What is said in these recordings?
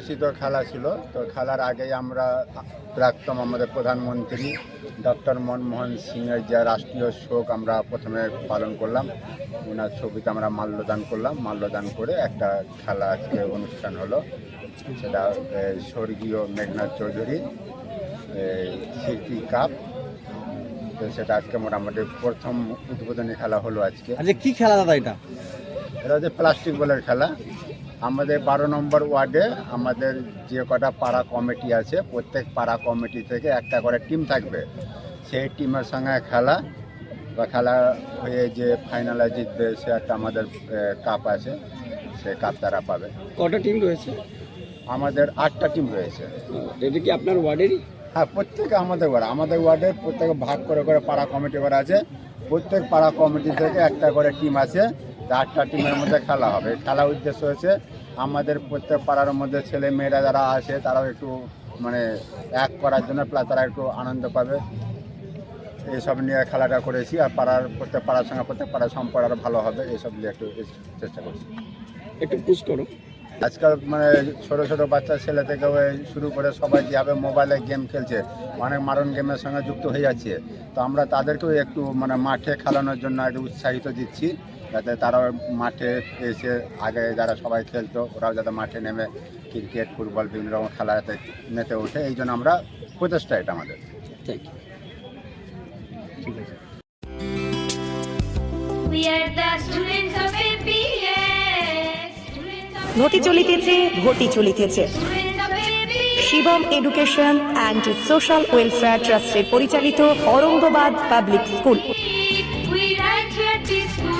ঘোষিত খেলা ছিল। তো খেলার আগেই আমরা প্রাক্তন আমাদের প্রধানমন্ত্রী ডক্টর মনমোহন সিংয়ের যে রাষ্ট্রীয় শোক আমরা প্রথমে পালন করলাম ওনার ছবিতে আমরা মাল্যদান করলাম। মাল্যদান করে একটা খেলা আজকে অনুষ্ঠান হলো। সেটা স্বর্গীয় মেঘনাথ চৌধুরী স্মৃতি কাপ। তো সেটা আজকে মোটামুটি প্রথম উদ্বোধনী খেলা হলো আজকে। আচ্ছা কি খেলা দাদা এটা? এটা হচ্ছে প্লাস্টিক বলের খেলা। আমাদের বারো নম্বর ওয়ার্ডে আমাদের যে কটা পাড়া কমিটি আছে প্রত্যেক পাড়া কমিটি থেকে একটা করে টিম থাকবে। সেই টিমের সঙ্গে খেলা বা খেলা হয়ে যে ফাইনালে জিতবে সে একটা আমাদের কাপ আছে সে কাপ তারা পাবে। কটা টিম রয়েছে? আমাদের আটটা টিম রয়েছে। এটা কি আপনার ওয়ার্ডেরই? হ্যাঁ প্রত্যেকে আমাদের ওয়ার্ড আমাদের ওয়ার্ডের প্রত্যেকে ভাগ করে করে পাড়া কমিটি করা আছে। প্রত্যেক পাড়া কমিটি থেকে একটা করে টিম আছে। আটটা টিমের মধ্যে খেলা হবে। খেলার উদ্দেশ্য হয়েছে আমাদের প্রত্যেক পাড়ার মধ্যে ছেলে মেয়েরা যারা আছে তারাও একটু মানে এক করার জন্য প্লাস তারা একটু আনন্দ পাবে। এইসব নিয়ে খেলাটা করেছি আর পাড়ার প্রত্যেক পাড়ার সঙ্গে প্রত্যেক পাড়ার সম্পর্ক আরও ভালো হবে এইসব নিয়ে একটু চেষ্টা করছি। একটু পুশ করো। আজকাল মানে ছোট ছোট বাচ্চা ছেলে থেকে ওই শুরু করে সবাই যেভাবে মোবাইলে গেম খেলছে অনেক মারণ গেমের সঙ্গে যুক্ত হয়ে যাচ্ছে। তো আমরা তাদেরকেও একটু মানে মাঠে খেলানোর জন্য একটু উৎসাহিত দিচ্ছি। যাতে তারা মাঠে এসে আগে যারা সবাই খেলতো ওরাও যাতে মাঠে নেমে ক্রিকেট ফুটবল বিভিন্ন রকম খেলাতে মেতে ওঠে। এই জন্য আমরা প্রচেষ্টা এটা আমাদের। থ্যাংক ইউ ঠিক আছে। ঘটি চলিতেছে ঘটি চলিতেছে. Shivam education and social welfare ট্রাস্টের পরিচালিত অরঙ্গবাদ পাবলিক স্কুল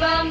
Bum.